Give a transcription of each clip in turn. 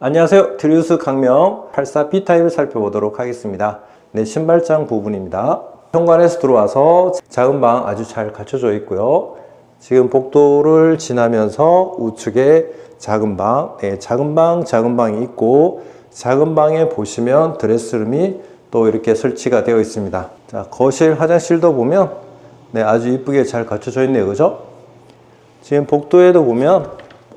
안녕하세요. 드리우스 강명 84B 타입을 살펴보도록 하겠습니다. 네, 신발장 부분입니다. 현관에서 들어와서 작은 방 아주 잘 갖춰져 있고요. 지금 복도를 지나면서 우측에 작은 방, 네, 작은 방, 작은 방이 있고 작은 방에 보시면 드레스룸이 또 이렇게 설치가 되어 있습니다. 자, 거실, 화장실도 보면 네, 아주 이쁘게 잘 갖춰져 있네요. 그죠? 지금 복도에도 보면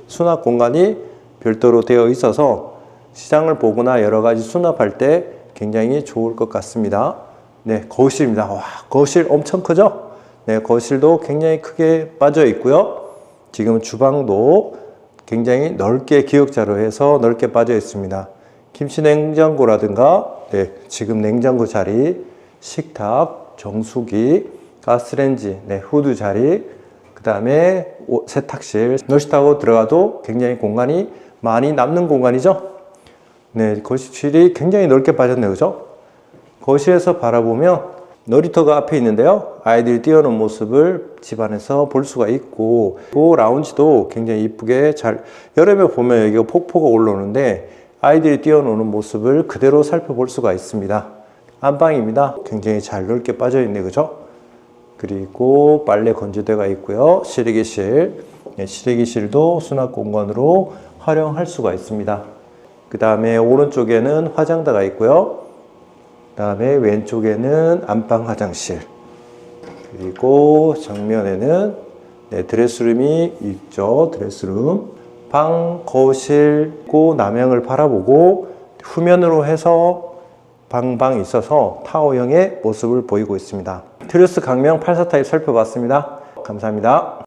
수납 공간이 별도로 되어 있어서 시장을 보거나 여러 가지 수납할 때 굉장히 좋을 것 같습니다. 네, 거실입니다. 와, 거실 엄청 크죠? 네, 거실도 굉장히 크게 빠져 있고요. 지금 주방도 굉장히 넓게 기역자로 해서 넓게 빠져 있습니다. 김치 냉장고라든가, 네, 지금 냉장고 자리, 식탁, 정수기, 가스레인지, 네, 후드 자리, 그 다음에 세탁실, 넣으시다고 들어가도 굉장히 공간이 많이 남는 공간이죠. 네, 거실이 굉장히 넓게 빠졌네요. 그죠? 거실에서 바라보면 놀이터가 앞에 있는데요. 아이들이 뛰어노는 모습을 집안에서 볼 수가 있고, 그 라운지도 굉장히 이쁘게 잘, 여름에 보면 여기가 폭포가 올라오는데, 아이들이 뛰어노는 모습을 그대로 살펴볼 수가 있습니다. 안방입니다. 굉장히 잘 넓게 빠져 있네. 그죠? 그리고 빨래 건조대가 있고요. 실외기실, 네, 실외기실도 수납 공간으로 활용할 수가 있습니다. 그 다음에 오른쪽에는 화장대가 있고요. 그 다음에 왼쪽에는 안방 화장실. 그리고 정면에는 네, 드레스룸이 있죠. 드레스룸. 방, 거실, 고 남향을 바라보고 후면으로 해서 방방이 있어서 타워형의 모습을 보이고 있습니다. 트리스 강명 84타입 살펴봤습니다. 감사합니다.